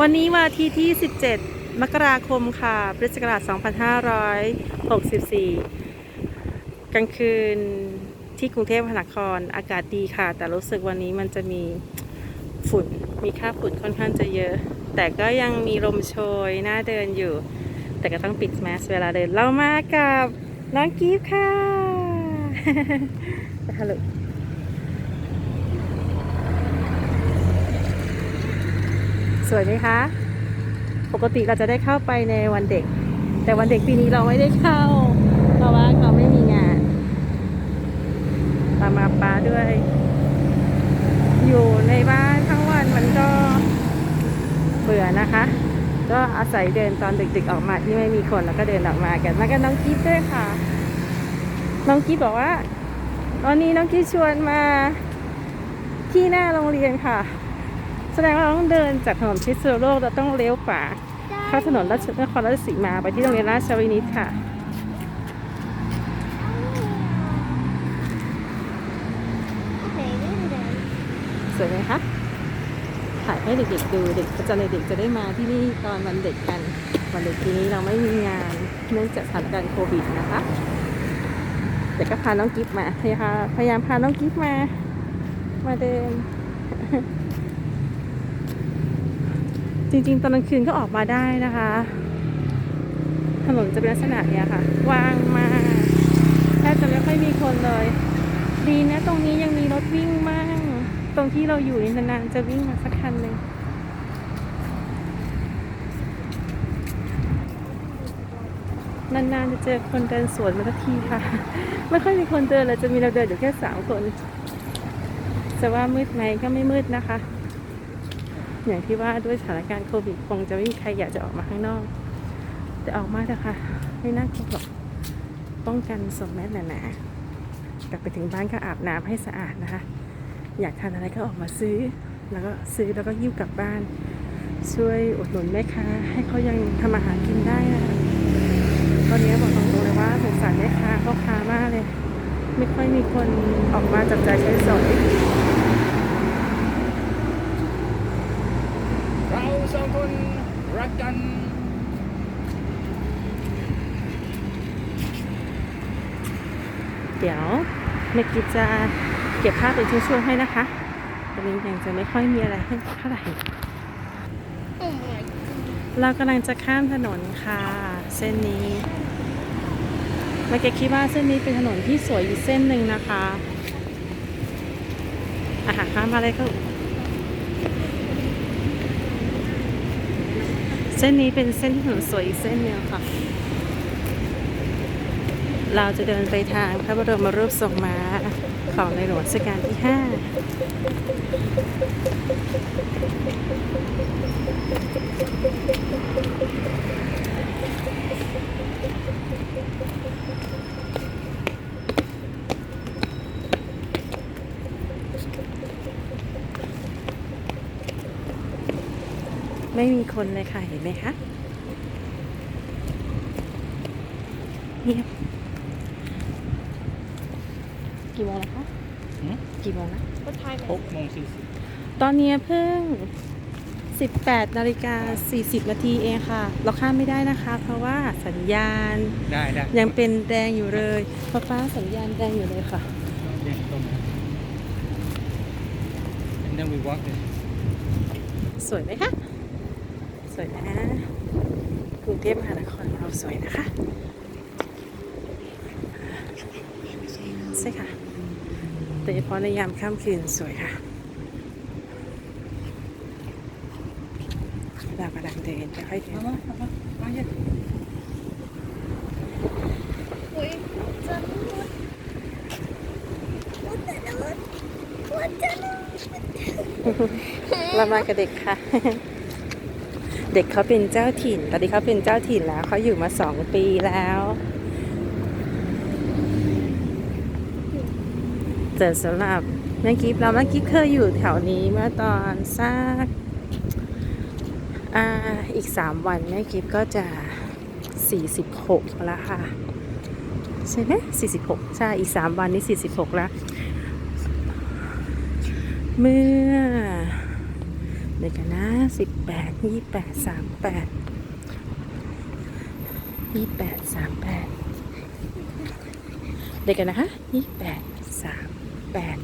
วันนี้วันอาทิตย์ที่ 17 มกราคมค่ะพุทธศักราช2564 กลางคืนที่กรุงเทพมหานครอากาศดีค่ะ แต่รู้สึกวันนี้มันจะมีฝุ่น มีค่าฝุ่นค่อนข้างจะเยอะ แต่ก็ยังมีลมโชยน่าเดินอยู่ แต่ก็ต้องปิดแมสเวลาเดิน เรามากับน้องกีฟค่ะฮัลโหล สวยไหมคะ ปกติเราจะได้เข้าไปในวันเด็ก แต่วันเด็กปีนี้เราไม่ได้เข้า เพราะว่าเขาไม่มีงานปามาป้าด้วย อยู่ในบ้านทั้งวันมันก็เบื่อนะคะ ก็อาศัยเดินตอนดึกๆออกมาที่ไม่มีคนแล้วก็เดินออกมากันมากันน้องกิ๊บด้วยค่ะ น้องกิ๊บบอกว่า ตอนนี้น้องกิ๊บชวนมาที่หน้าโรงเรียนค่ะ แสดงว่าเราต้องเดินจากถนนพิษณุโลกเราต้องเลี้ยวขวาเข้าถนนราชนครราชสีมาไปที่โรงเรียนราชวินิตค่ะ สวยไหมคะถ่ายให้เด็กๆดูเด็กประจำเด็กๆจะได้มาที่นี่ตอนวันเด็กกัน วันเด็กปีนี้เราไม่มีงานเนื่องจากสถานการณ์โควิดนะคะแต่ก็พาน้องกิฟมาพยาพยายามพาน้องกิฟมา มาเดิน จริงๆ ตอนกลางคืนก็ออกมาได้นะคะ ถนนจะเป็นลักษณะเนี้ยค่ะ ว่างมากแทบจะไม่ค่อยมีคนเลย ดีนะตรงนี้ยังมีรถวิ่งมาก ตรงที่เราอยู่นี่นานๆจะวิ่งมาสักคันหนึ่งนานๆจะเจอคนเดินสวนมาสักทีค่ะ ไม่ค่อยมีคนเดินเลยจะมีเราเดินอยู่แค่สามคน จะว่ามืดไหมก็ไม่มืดนะคะ อย่างที่ว่าด้วยสถานการณ์โควิดคงจะไม่มีใครอยากจะออกมาข้างนอก แต่ออกมาเถอะค่ะไม่น่ากลัวหรอกป้องกันสมแมสหนาๆกลับไปถึงบ้านก็อาบน้ำให้สะอาดนะคะ อยากทานอะไรก็ออกมาซื้อ แล้วก็ซื้อแล้วก็ยิ้วกลับบ้าน ช่วยอุดหนุนแม่ค้าให้เขายังทำอาหารกินได้นะคะตอนนี้บอกตรงๆเลยว่าสงสารแม่ค้าพ่อค้ามากเลย ไม่ค่อยมีคนออกมาจับจ่ายใช้สอย เรา สองคนรักกันเดี๋ยวแม่กิจะเก็บภาพเป็นช่วงๆให้นะคะตอนนี้ยังจะไม่ค่อยมีอะไรให้เท่าไหร่ เรากำลังจะข้ามถนนค่ะ เส้นนี้เมื่อกี้คิดว่าเส้นนี้เป็นถนนที่สวยอยู่เส้นหนึ่งนะคะอาหารข้ามมาเลยก็ ส้นนี้เป็นเส้นที่ถนนสวยอีกเส้นหนึงค่ะ เราจะเดินไปทางพระบรมรูปทรงม้าของในหลวงรัชกาลที่ 5 ไม่มีคนเลยค่ะ เห็นไหมคะเงียบกี่โมงแล้วคะหืมกี่โมงแล้วหกโมงสี่สิบตอนนี้เพิ่ง 18นาฬิกา40 นาทีเองค่ะ เราข้ามไม่ได้นะคะ เพราะว่าสัญญาณได้ได้ยังเป็นแดงอยู่เลยฟ้าฟ้าสัญญาณแดงอยู่เลยค่ะเดินตรงนะ and then we walk there สวยไหมคะ สวยนะกรุงเทพมหานครเราสวยนะคะ ใช่ค่ะโดยเฉพาะในยามค่ำคืนสวยค่ะเรากำลังเดินค่อยๆเดินมามามามาเย็นเรามากับเด็กค่ะ เด็กเขาเป็นเจ้าถิ่น ตอนนี้เขาเป็นเจ้าถิ่นแล้วเขาอยู่มาสองปีแล้ว แต่สำหรับแม่กิฟเราแม่กิฟเคยอยู่แถวนี้เมื่อตอนสักออีกสามวันแม่กิฟก็จะสี่สิบหกแล้วค่ะ ใช่ไหมสี่สิบหกใช่ อีกสามวันนี้สี่สิบหกแล้ว เมื่อ เดี๋ยวกันนะสิบแปดยี่แปดสามแปดยี่แปดสามแปดเดี๋ยวกันนะคะยี่แปดสามแปด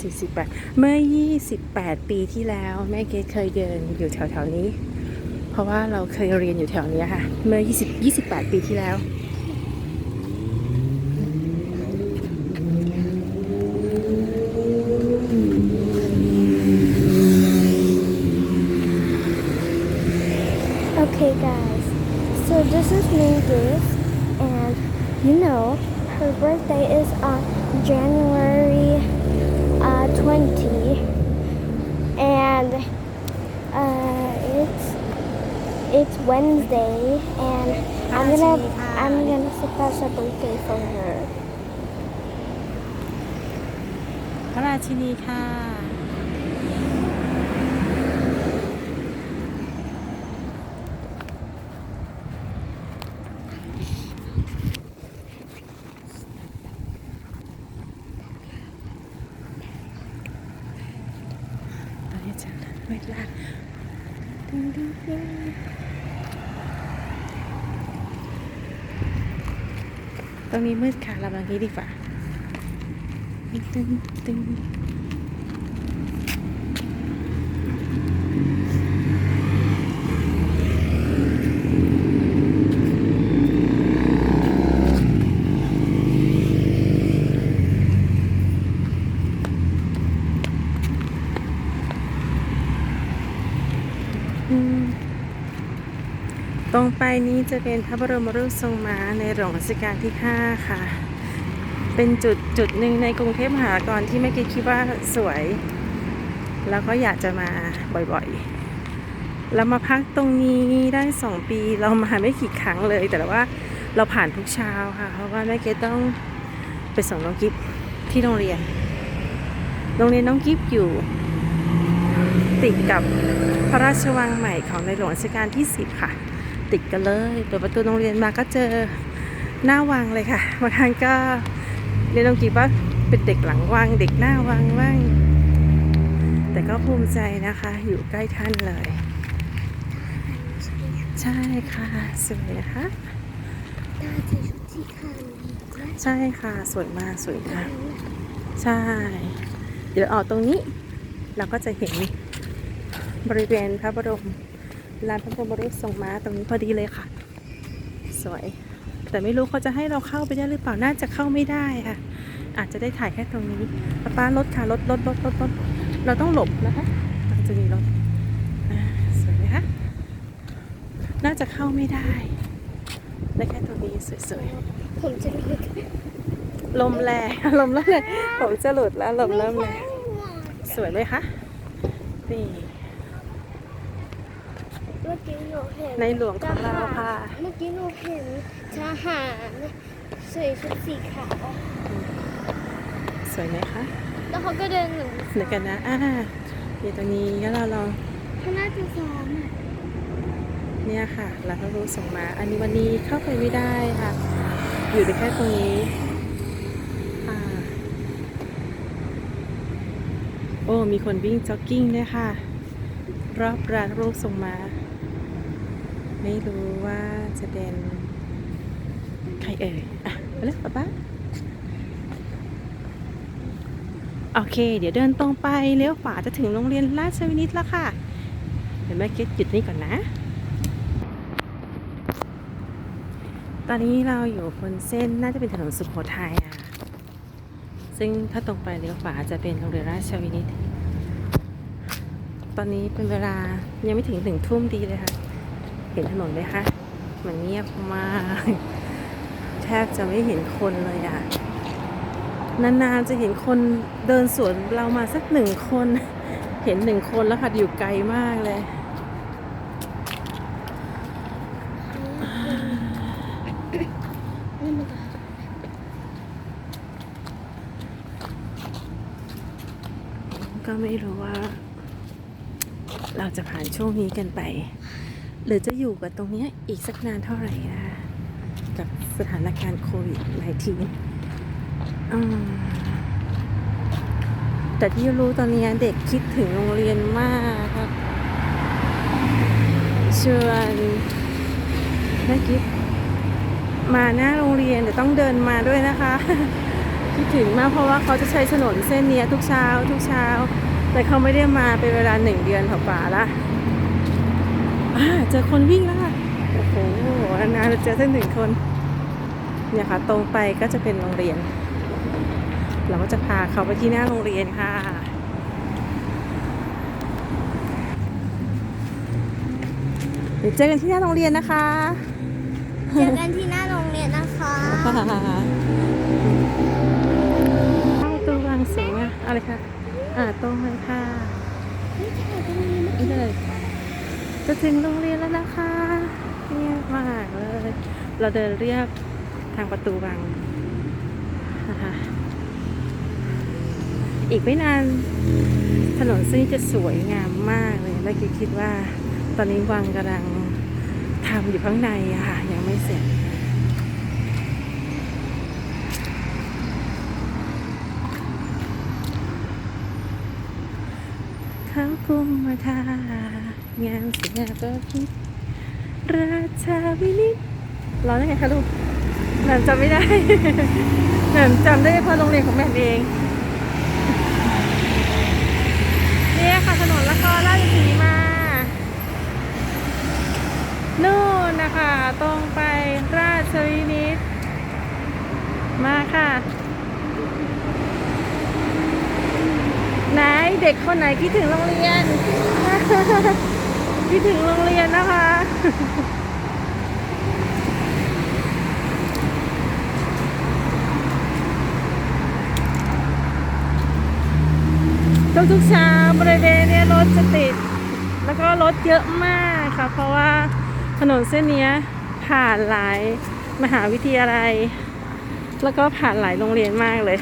สี่สิบแปดเมื่อยี่สิบแปดปีที่แล้วแม่เกดเคยเดินอยู่แถวๆนี้ เพราะว่าเราเคยเรียนอยู่แถวนี้ค่ะ เมื่อ20 28ปีที่แล้ว birthday is on January uh, 20, and uh, it's it's Wednesday, and I'm gonna I'm gonna surprise a birthday for her. พระราชินีค่ะ เวลาดึงดึงดึงตรงนี้มืดค่ะเราบางทีดีกว่าตึงตึง ตรงไปนี้จะเป็นพระบรมรูปทรงม้าในหลวงรัชกาลที่ 5 ค่ะ เป็นจุดจุดหนึ่งในกรุงเทพมหานครที่ไม่คิดคิดว่าสวย แล้วก็อยากจะมาบ่อยๆ เรามาพักตรงนี้ได้สองปีเรามาไม่กี่ครั้งเลย แต่ว่าเราผ่านทุกเช้าค่ะ เพราะว่าแม่เกดต้องไปส่งน้องกิฟที่โรงเรียน โรงเรียนน้องกิฟอยู่ ติดกับพระราชวังใหม่ของในหลวงรัชกาลที่ 10 ค่ะ ติดกันเลยเปิดประตูโรงเรียนมาก็เจอหน้าวังเลยค่ะบางครั้งก็เรียนน้องกิฟว่าเป็นเด็กหลังวัง เด็กหน้าวังว่างแต่ก็ภูมิใจนะคะ อยู่ใกล้ท่านเลย ใช่ค่ะ สวยนะคะใช่ค่ะสวยมากสวยมากใช่ เดี๋ยวออกตรงนี้ เราก็จะเห็นบริเวณพระบรม ลานพระบรมรูปทรงม้าตรงนี้พอดีเลยค่ะ สวย แต่ไม่รู้เขาจะให้เราเข้าไปได้หรือเปล่าน่าจะเข้าไม่ได้ค่ะ อาจจะได้ถ่ายแค่ตรงนี้ป้าป้ารถค่ะรถรถรถรถรถเราต้องหลบนะคะมันจะมีรถสวยไหมคะน่าจะเข้าไม่ได้ได้แค่ตรงนี้สวยๆผมจะรู้ๆลมแรงลมเริ่มแรงผมจะหลุดแล้วลมเริ่มแรงสวยไหมคะนี่ เมื่อกี้หนูเห็นในหลวงของเราค่ะ เมื่อกี้หนูเห็นทหารใส่ชุดสีขาวสวยไหมคะ แล้วเขาก็เดินหนึ่งเดี๋ยวกันนะอ่าเดี๋ยวตรงนี้ก็เราลองเขาน่าจะซ้อมอะเนี่ยค่ะแล้วก็รู้ส่งมา อันนี้วันนี้เข้าไปไม่ได้ค่ะ อยู่ได้แค่ตรงนี้อ่าโอ้มีคนวิ่งจ็อกกิ้งด้วยค่ะ รอบร้านรูปทรงมา ไม่รู้ว่าจะเป็นใครเอ่ยอะไปเลยป๊าป๊าโอเค เดี๋ยวเดินตรงไปเลี้ยวขวาจะถึงโรงเรียนราชวินิตแล้วค่ะ เดี๋ยวแม่เก็ตหยุดนี่ก่อนนะ ตอนนี้เราอยู่บนเส้นน่าจะเป็นถนนสุโขทัยอะ ซึ่งถ้าตรงไปเลี้ยวขวาจะเป็นโรงเรียนราชวินิต ตอนนี้เป็นเวลายังไม่ถึงหนึ่งทุ่มดีเลยค่ะ เห็นถนนไหมคะมันเงียบมาก แทบจะไม่เห็นคนเลยอะนานๆจะเห็นคนเดินสวนเรามาสักหนึ่งคน เห็นหนึ่งคนแล้วค่ะอยู่ไกลมากเลยก็ไม่รู้ว่า เราจะผ่านช่วงนี้กันไป หรือจะอยู่กับตรงนี้อีกสักนานเท่าไหร่นะคะกับสถานการณ์โควิด -19 อืมแต่ที่รู้ตอนนี้เด็กคิดถึงโรงเรียนมากครับชวนนักกิฟมาหน้าโรงเรียนเดี๋ยวต้องเดินมาด้วยนะคะ คิดถึงมากเพราะว่าเขาจะใช้ถนนเส้นนี้ทุกเช้า ทุกเช้า แต่เขาไม่ได้มาเป็นเวลาหนึ่งเดือนผ่าๆละ อ่าเจอคนวิ่งแล้วค่ะ โอ้โหนานๆจะเจอสักหนึ่งคน เนี่ยค่ะ ตรงไปก็จะเป็นโรงเรียน เราก็จะพาเขาไปที่หน้าโรงเรียนค่ะเดี๋ยวเจอกันที่หน้าโรงเรียนนะคะ เจอกันที่หน้าโรงเรียนนะคะเข้าตัววังสูงอะอะไรคะ อ่าตรงเลยค่ะนี่เลย จะถึงโรงเรียนแล้วนะคะเงียบมากเลย เราเดินเรียบทางประตูวังนะคะอีกไม่นานถนนเส้นนี้จะสวยงามมากเลย และคิดคิดว่า ตอนนี้วังกำลังทำอยู่ข้างในอะค่ะ ยังไม่เสร็จเขากุมมาทา งามสง่าก็คิดราชาวินิตร้องได้ไงคะลูกแหม่มจำไม่ได้แหม่มจำได้เพราะโรงเรียนของแม่เองเนี่ยค่ะถนนละครราชสีมานู่นนะคะตรงไปราชวินิตมาค่ะ ไหนเด็กคนไหนคิดถึงโรงเรียน คิดถึงโรงเรียนนะคะ ทุกๆเช้าบริเวณนี้รถจะติด แล้วก็รถเยอะมากค่ะ เพราะว่าถนนเส้นนี้ผ่านหลายมหาวิทยาลัย แล้วก็ผ่านหลายโรงเรียนมากเลย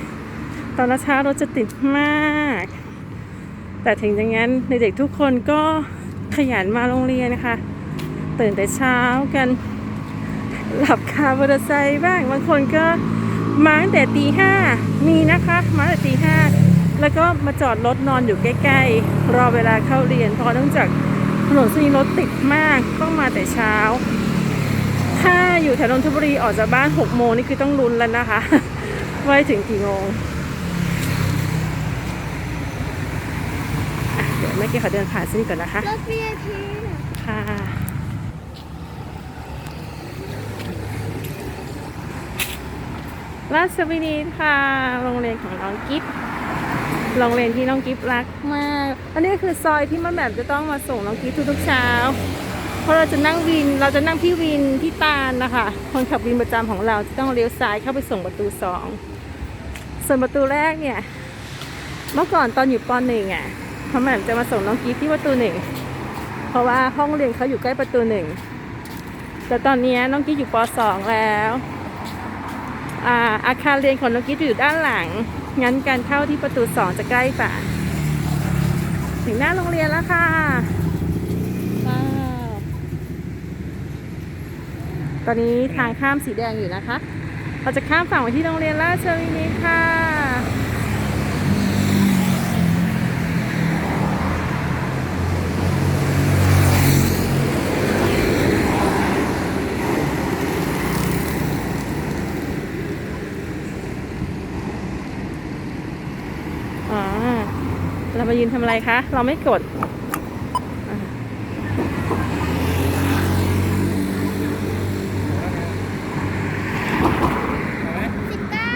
ตอนเช้ารถจะติดมาก แต่ถึงอย่างนั้นเด็กๆทุกคนก็ ขยันมาโรงเรียนนะคะตื่นแต่เช้ากัน หลับคามอเตอร์ไซค์บ้างบางคนก็มาตั้งแต่ตีห้ามีนะคะ มาตั้งแต่ตีห้าแล้วก็มาจอดรถนอนอยู่ใกล้ๆ รอเวลาเข้าเรียนเพราะเนื่องจากถนนเส้นรถติดมากต้องมาแต่เช้า ถ้าอยู่แถวนนทบุรีออกจากบ้าน6โมงนี่คือต้องลุ้นแล้วนะคะ ว่าถึงกี่โมง อะเดี๋ยว แม่เกี้ขอเดินผ่านเส้นก่อนนะคะ รถ VIP ค่ะ ราชวินิตค่ะ โรงเรียนของน้องกิฟโรงเรียนที่น้องกิฟรักมาก อันนี้คือซอยที่มันแบบจะต้องมาส่งน้องกิฟทุกๆเช้า เพราะเราจะนั่งวิน เราจะนั่งพี่วินที่ตาลนะคะ คนขับวินประจำของเราจะต้องเลี้ยวซ้ายเข้าไปส่งประตูสอง ส่วนประตูแรกเนี่ย เมื่อก่อนตอนอยู่ปหนึ่งอะ พ่อแม่จะมาส่งน้องกิฟที่ประตูหนึ่ง เพราะว่าห้องเรียนเขาอยู่ใกล้ประตูหนึ่ง แต่ตอนนี้น้องกิ๊กอยู่ปสองแล้วอาอาคารเรียนของน้องกิ๊กอยู่ด้านหลัง งั้นการเข้าที่ประตูสองจะใกล้กว่าถึงหน้าโรงเรียนแล้วค่ะว้าวตอนนี้ทางข้ามสีแดงอยู่นะคะ เราจะข้ามฝั่งไปที่โรงเรียนราชวินิตค่ะ อ๋อ เรา มายืนทำอะไรคะ เราไม่กด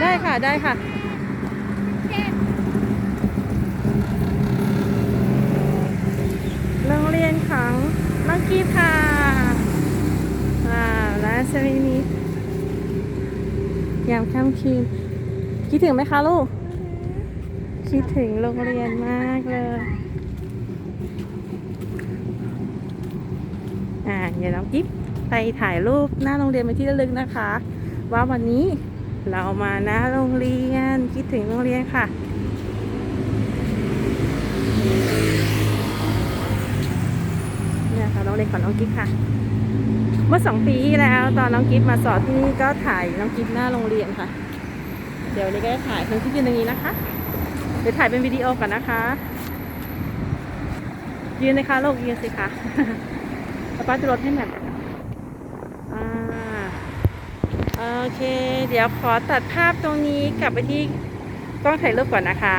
ได้ค่ะได้ค่ะ โรงเรียนของน้องกีบค่ะว้าวราชวินิตยามค่ำคืนคิดถึงไหมคะลูก คิดถึงโรงเรียนมากเลย อ่าเดี๋ยวน้องกิ๊บไปถ่ายรูปหน้าโรงเรียนเป็นที่ระลึกนะคะ ว่าวันนี้เรามาหน้าโรงเรียนคิดถึงโรงเรียนค่ะเนี่ยค่ะโรงเรียนของน้องกิ๊บค่ะ เมื่อสองปีที่แล้วตอนน้องกิ๊บมาสอนที่นี่ก็ถ่ายน้องกิ๊บหน้าโรงเรียนค่ะ เดี๋ยวนี้ก็จะถ่ายเพื่อที่ยืนตรงนี้นะคะ เดี๋ยวถ่ายเป็นวิดีโอก่อนนะคะ ยืนเลยค่ะลูกยืนสิคะป้าดูรถให้หน่อยอ่าโอเค เดี๋ยวขอตัดภาพตรงนี้กลับไปที่กล้องถ่ายรูปก่อนนะคะ